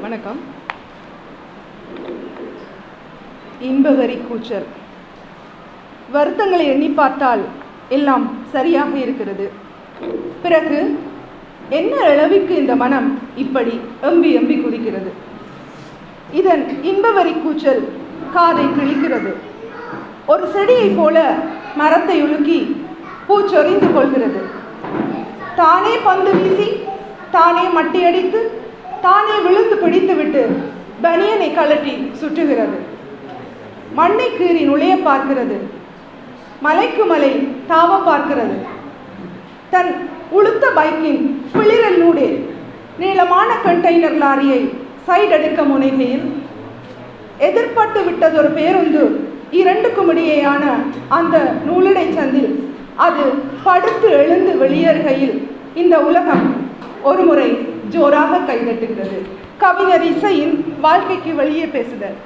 வணக்கம். இன்பகரி கூச்சல். வருத்தங்களை எண்ணி பார்த்தால் எல்லாம் சரியாக இருக்கிறது. பிறகு என்ன அளவிற்கு இந்த மனம் இப்படி எம்பி எம்பி குதிக்கிறது? இதன் இன்பவரி கூச்சல் காதை கிழிக்கிறது. ஒரு செடியைப் போல மரத்தை உலுக்கி பூச்சொறிந்து கொள்கிறது. தானே பந்து வீசி தானே மட்டியடித்து தானே விழு பிடித்துவிட்டு பனியனை கழட்டி சுற்றுகிறது. மண்ணை கீறி நுழைய பார்க்கிறது. மலைக்கு மலை தாவ பார்க்கிறது. தன் உளுத்த பைக்கின் பிளிரலூடே நீளமான கண்டெய்னர் லாரியை சைடு எடுக்க முனைகையில் எதிர்பட்டு விட்டதொரு பேருந்து இரண்டுக்கும் இடையேயான அந்த நூலிடை சந்தில் அது படுத்து எழுந்து வெளியேறுகையில் இந்த உலகம் ஒருமுறை ஜோராக கைதட்டுகிறது. கவிஞர் இசையின் வாழ்க்கைக்கு வெளியே பேசுதல்.